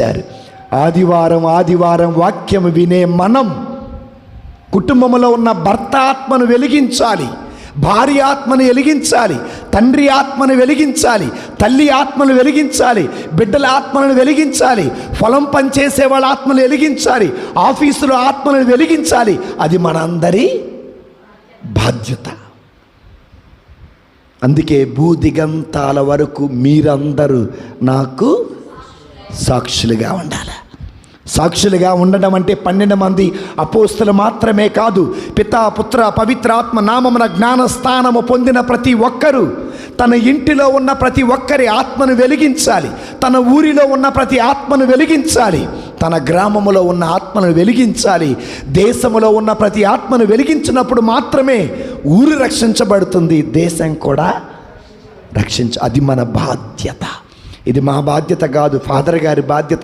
చేశారు. ఆదివారం ఆదివారం వాక్యం వినే మనం కుటుంబంలో ఉన్న భర్త ఆత్మను వెలిగించాలి భార్య ఆత్మను వెలిగించాలి తండ్రి ఆత్మను వెలిగించాలి తల్లి ఆత్మను వెలిగించాలి బిడ్డల ఆత్మలను వెలిగించాలి పొలం పనిచేసే వాళ్ళ ఆత్మను వెలిగించాలి ఆఫీసులో ఆత్మలను వెలిగించాలి. అది మనందరి బాధ్యత. అందుకే భూదిగంతాల వరకు మీరందరూ నాకు సాక్షులుగా ఉండాలి. సాక్షులుగా ఉండడం అంటే పన్నెండు మంది అపోస్తులు మాత్రమే కాదు పితా పుత్ర పవిత్రాత్మ నామమున జ్ఞానస్థానము పొందిన ప్రతి ఒక్కరూ తన ఇంటిలో ఉన్న ప్రతి ఒక్కరి ఆత్మను వెలిగించాలి. తన ఊరిలో ఉన్న ప్రతి ఆత్మను వెలిగించాలి. తన గ్రామములో ఉన్న ఆత్మను వెలిగించాలి. దేశములో ఉన్న ప్రతి ఆత్మను వెలిగించినప్పుడు మాత్రమే ఊరు రక్షించబడుతుంది. దేశం కూడా రక్షించ అది మన బాధ్యత. ఇది మా బాధ్యత కాదు. ఫాదర్ గారి బాధ్యత